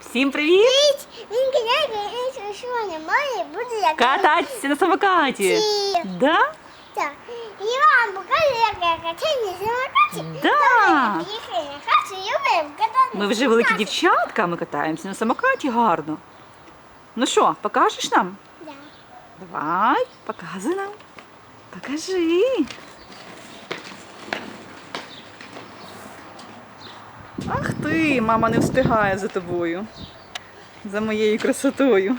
Всім привіт! Він кидає, що немає, буде як Кататися на самокаті. Да? Так. І вам покажу, як я качаю на самокаті. Да. Ми вже великі дівчатка, ми катаємося на самокаті гарно. Ну що, покажеш нам? Да. Давай, показуй нам. Покажи. Ах ти, мама не встигає за тобою. За моєю красотою.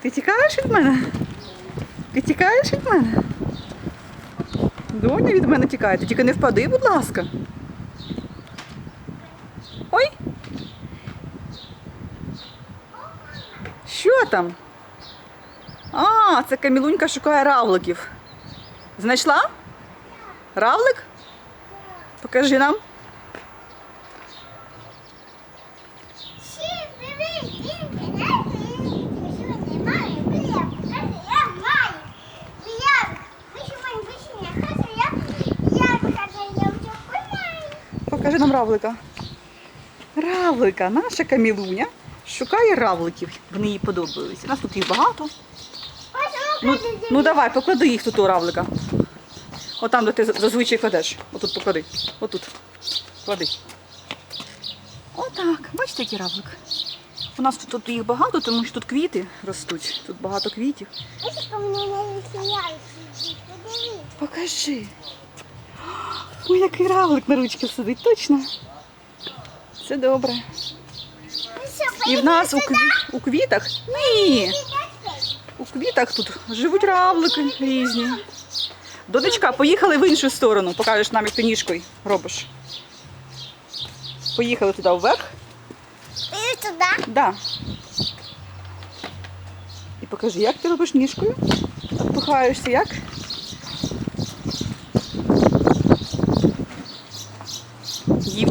Ти тікаєш від мене? Ти тікаєш від мене? Доня від мене тікає. Ти тільки не впади, будь ласка. Ой. Що там? А, це Камілунька шукає равликів. Знайшла? Равлик? Покажи нам. Всім привіт! Він кидає, що немає, буде я покажу, я маю. Я вийшов мені вийшов на хату, я я покажу, я вже гуляю. Покажи нам равлика. Равлика, наша Камілуня шукає равликів. Вони їй подобаються. У нас тут їх багато. Ну, ну давай, поклади їх тут у равлика. Отам, де ти зазвичай кладеш. Отут поклади. Отут. Клади. Отак. Бачите, який равлик? У нас тут, тут їх багато, тому що тут квіти ростуть. Тут багато квітів. Покажи. Ой, який равлик на ручці сидить, точно. Все добре. І в нас у, кві... у квітах. Ні. У квітах тут живуть равлики різні. Донечка, поїхали в іншу сторону. Покажеш нам, як ти ніжкою робиш. Поїхали туди вверх. Іди туди. Да. І покажи, як ти робиш ніжкою. Отпихаєшся як?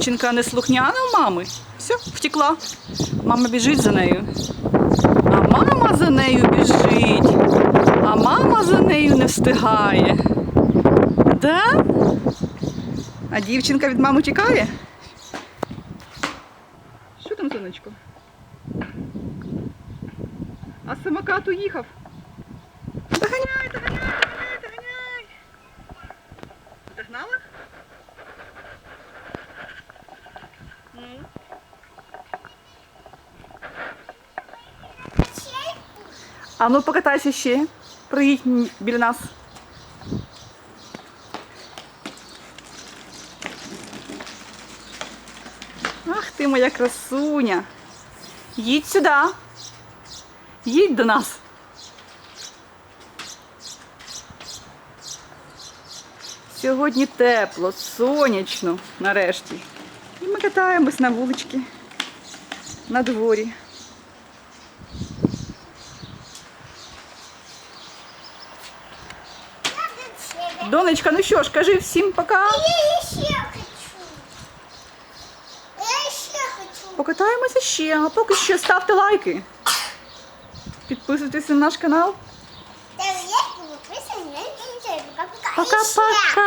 Дівчинка неслухняна у мами. Все, втекла. Мама біжить за нею. А мама за нею біжить. А мама за нею не встигає. Да? А дівчинка від мами тікає? Що там, сонечко? А самокат уїхав. А ну покатайся ще. Проїдь м- біля нас. Ах ти моя красуня. Їдь сюди. Їдь до нас. Сьогодні тепло, сонячно нарешті. І ми катаємось на вулички, на дворі. Донечка, ну що ж, кажи всім пока. Я ще хочу. Я ще хочу. Покатаємося ще, а поки що ставте лайки. Підписуйтесь на наш канал. Та я підписаний на інтернет. Пока-пока. І ще. Пока-пока.